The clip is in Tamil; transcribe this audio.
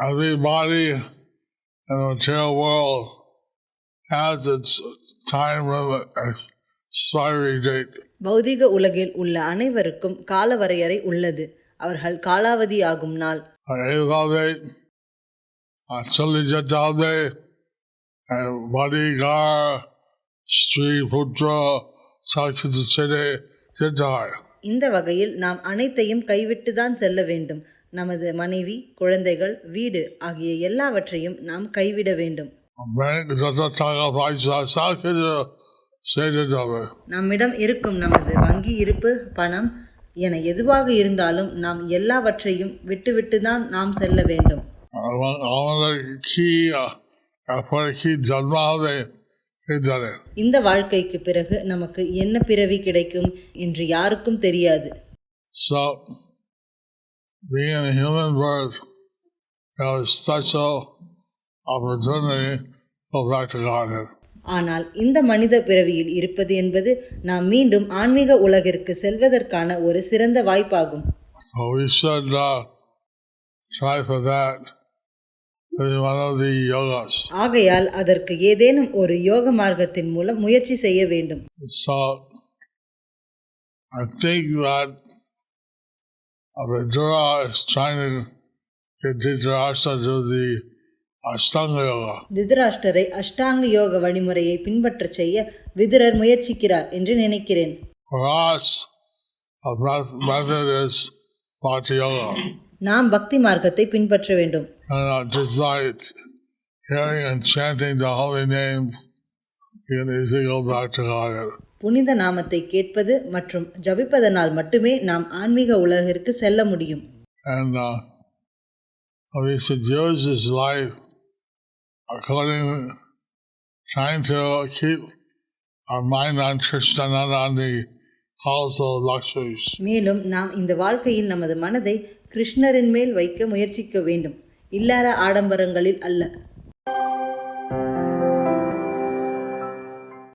everybody in the material world has its time limit expiry date. பௌதிக உலகில் உள்ள அனைவருக்கும் கால வரையறை உள்ளது அவர்கள் காலாவதி ஆகும் நாள் Bodyguard, Sri Putra, Sakshita Chede, Jatai. இந்த வகையில் நாம் அனைத்தையும் கைவிட்டுதான் செல்ல வேண்டும் நமது மனைவி குழந்தைகள் வீடு ஆகிய எல்லாவற்றையும் நாம் கைவிட வேண்டும். நம்மிடம் இருக்கும் நமது வங்கி இருப்பு பணம் என எதுவாக இருந்தாலும் நாம் எல்லாவற்றையும் விட்டுவிட்டு தான் நாம் செல்ல வேண்டும். இந்த வாழ்க்கைக்கு பிறகு நமக்கு என்ன பிறவி கிடைக்கும் என்று யாருக்கும் தெரியாது. Being a human birth is a special opportunity to back to Godhead. ஆனால் இந்த மனித பிறவியில் இருப்பது என்பது நாம் மீண்டும் ஆன்மீக உலகிற்கு செல்வதற்கான ஒரு சிறந்த வாய்ப்பாகும் So we should uh, try for that in one of the yogas. ஆகையால் அதற்கு ஏதேனும் ஒரு யோக மார்க்கத்தின் மூலம் முயற்சி செய்ய வேண்டும் So I think that திருதராஷ்டரை அஷ்டாங்க யோக வழிமுறையை பின்பற்றச் செய்ய விதுரர் முயற்சிக்கிறார் என்று நினைக்கிறேன். நாம் பக்தி மார்க்கத்தை பின்பற்ற வேண்டும் uh, hearing and chanting the holy names, easily go back to Godhead. புனித நாமத்தை கேட்பது மற்றும் ஜபிப்பதனால் மட்டுமே நாம் ஆன்மீக உலகிற்கு செல்ல முடியும். And uh, should use his life. According trying to keep our mind on Krishna, not on the household luxuries. மேலும் நாம் இந்த வாழ்க்கையில் நமது மனதை கிருஷ்ணரின் மேல் வைக்க முயற்சிக்க வேண்டும். இல்லாத ஆடம்பரங்களில் அல்ல.